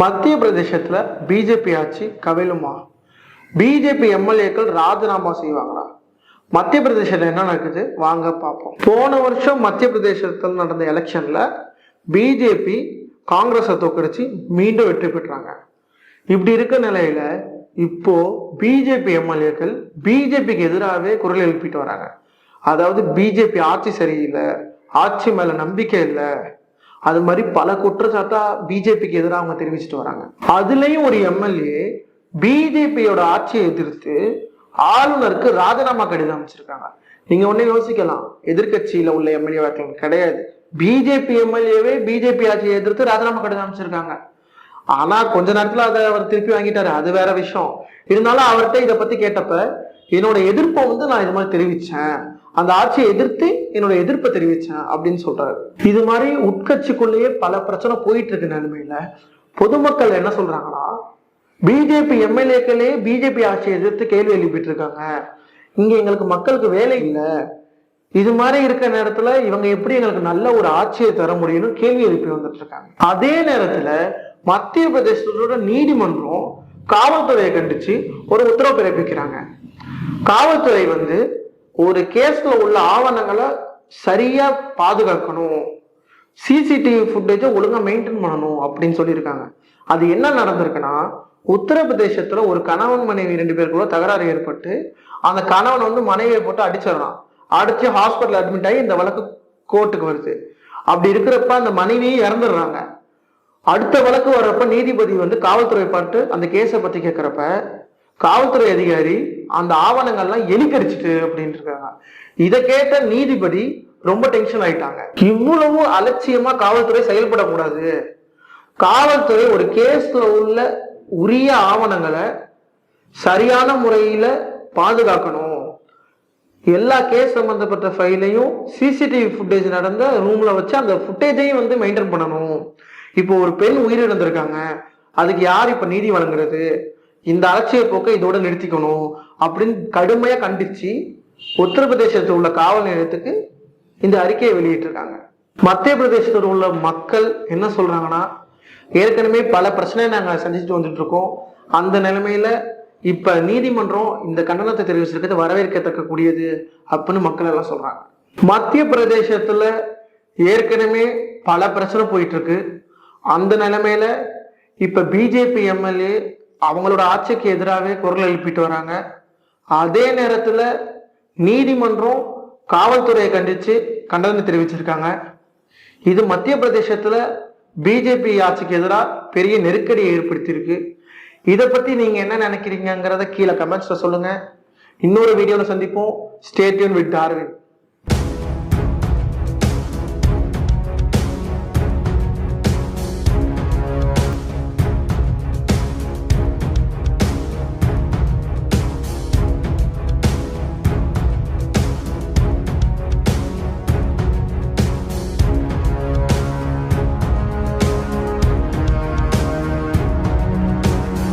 மத்திய பிரதேசத்துல பிஜேபி ஆட்சி கவிழுமா பிஜேபி எம்எல்ஏக்கள் ராஜினாமா செய்வாங்களா? மத்திய பிரதேசத்துல என்ன நடக்குது? வாங்க பார்ப்போம். போன வருஷம் மத்திய பிரதேசத்தில் நடந்த எலெக்ஷன்ல பிஜேபி காங்கிரஸை தோக்கடிச்சு மீண்டும் வெற்றி பெற்றாங்க. இப்படி இருக்க நிலையில இப்போ பிஜேபி எம்எல்ஏக்கள் பிஜேபிக்கு எதிராகவே குரல் எழுப்பிட்டு வராங்க. அதாவது பிஜேபி ஆட்சி சரியில்லை ஆட்சி மேல நம்பிக்கை இல்லை அது மாதிரி பல குற்றச்சாட்டா பிஜேபிக்கு எதிராக அவங்க தெரிவிச்சிட்டு வராங்க. அதுலயும் ஒரு எம்எல்ஏ பிஜேபியோட ஆட்சியை எதிர்த்து ஆளுநருக்கு ராஜினாமா கடிதம் அமைச்சிருக்காங்க நீங்க ஒன்னே யோசிக்கலாம். எதிர்கட்சியில உள்ள எம்எல்ஏ கிடையாது. பிஜேபி எம்எல்ஏவே பிஜேபி ஆட்சியை எதிர்த்து ராஜினாமா கடிதம் அமைச்சிருக்காங்க ஆனா கொஞ்ச நேரத்துல அதை அவர் திருப்பி வாங்கிட்டாரு. அது வேற விஷயம். இருந்தாலும் அவர்கிட்ட இதை பத்தி கேட்டப்ப என்னோட எதிர்ப்பை வந்து நான் இது மாதிரி தெரிவிச்சேன். அந்த ஆட்சியை எதிர்த்து என்னோட எதிர்ப்பை தெரிவிச்சேன் அப்படின்னு சொல்றாரு. இது மாதிரி உட்கட்சிக்குள்ளேயே பல பிரச்சனை போயிட்டு இருக்கு நிலைமையில. பொதுமக்கள் என்ன சொல்றாங்கன்னா பிஜேபி எம்எல்ஏக்களே பிஜேபி ஆட்சியை எதிர்த்து கேள்வி எழுப்பிட்டு இருக்காங்க இங்க எங்களுக்கு மக்களுக்கு வேலை இல்லை. இது மாதிரி இருக்க நேரத்துல இவங்க எப்படி எங்களுக்கு நல்ல ஒரு ஆட்சியை தர முடியும்னு கேள்வி எழுப்பி வந்துட்டு இருக்காங்க அதே நேரத்துல மத்திய பிரதேசத்தோட நீதிமன்றம் காவல்துறையை கண்டிச்சு ஒரு உத்தரவு பிறப்பிக்கிறாங்க. காவல்துறை வந்து ஒரு கேஸ்ல உள்ள ஆவணங்களை சரியா பாதுகாக்கணும். சிசிடிவி ஃபுட்டேஜை ஒழுங்கா மெயின்டைன் பண்ணணும் அப்படின்னு சொல்லியிருக்காங்க. அது என்ன நடந்திருக்குன்னா உத்தரப்பிரதேசத்துல ஒரு கணவன் மனைவி ரெண்டு பேருக்குள்ள தகராறு ஏற்பட்டு அந்த கணவன் வந்து மனைவியை போட்டு அடிச்சிடறான். அடிச்சு ஹாஸ்பிட்டல் அட்மிட் ஆகி இந்த வழக்கு கோர்ட்டுக்கு வருது. அப்படி இருக்கிறப்ப அந்த மனைவியும் இறந்துடுறாங்க. அடுத்த வழக்கு வர்றப்ப நீதிபதி வந்து காவல்துறை பார்த்து அந்த கேஸை பத்தி கேட்கிறப்ப காவல்துறை அதிகாரி அந்த ஆவணங்கள்லாம் எலிக்கடிச்சிட்டு அப்படின்னு இருக்காங்க இதை கேட்ட நீதிபதி ரொம்ப டென்ஷன் ஆயிட்டாங்க. இவ்வளவு அலட்சியமா காவல்துறை செயல்படக்கூடாது. காவல்துறை ஒரு கேஸ்ல உள்ள உரிய ஆவணங்களை சரியான முறையில பாதுகாக்கணும். எல்லா கேஸ் சம்பந்தப்பட்ட ஃபைலையும் சிசிடிவி ஃபுட்டேஜ் நடந்த ரூம்ல வச்சு அந்த ஃபுட்டேஜையும் வந்து மெயின்டைன் பண்ணணும். இப்போ ஒரு பெண் உயிரிழந்திருக்காங்க. அதுக்கு யார் இப்ப நீதி வழங்குறது? இந்த அலட்சிய போக்கை இதோட நிறுத்திக்கணும் அப்படின்னு கடுமையா கண்டிச்சு உத்தரப்பிரதேசத்தில் உள்ள காவல் நிலையத்துக்கு இந்த அறிக்கையை வெளியிட்டிருக்காங்க. மத்திய பிரதேசத்தில் உள்ள மக்கள் என்ன சொல்றாங்கன்னா ஏற்கனவே பல பிரச்சனையை நாங்கள் சந்திச்சுட்டு வந்துட்டு இருக்கோம் அந்த நிலைமையில இப்ப நீதிமன்றம் இந்த கண்டனத்தை தெரிவிச்சிருக்கிறது வரவேற்கத்தக்க கூடியது அப்படின்னு மக்கள் எல்லாம் சொல்றாங்க. மத்திய பிரதேசத்துல ஏற்கனவே பல பிரச்சனை போயிட்டு இருக்கு அந்த நிலைமையில இப்ப பிஜேபி எம்எல்ஏ அவங்களோட ஆட்சிக்கு எதிராகவே குரல் எழுப்பிட்டு வராங்க. அதே நேரத்துல நீதிமன்றம் காவல்துறையை கண்டிச்சு கண்டனம் தெரிவிச்சிருக்காங்க. இது மத்திய பிரதேசத்துல பிஜேபி ஆட்சிக்கு எதிராக பெரிய நெருக்கடியை ஏற்படுத்தியிருக்கு. இதை பத்தி நீங்க என்ன நினைக்கிறீங்கங்கிறத கீழே கமெண்ட்ஸ்ல சொல்லுங்க. இன்னொரு வீடியோல சந்திப்போம். Stay tuned with Darwin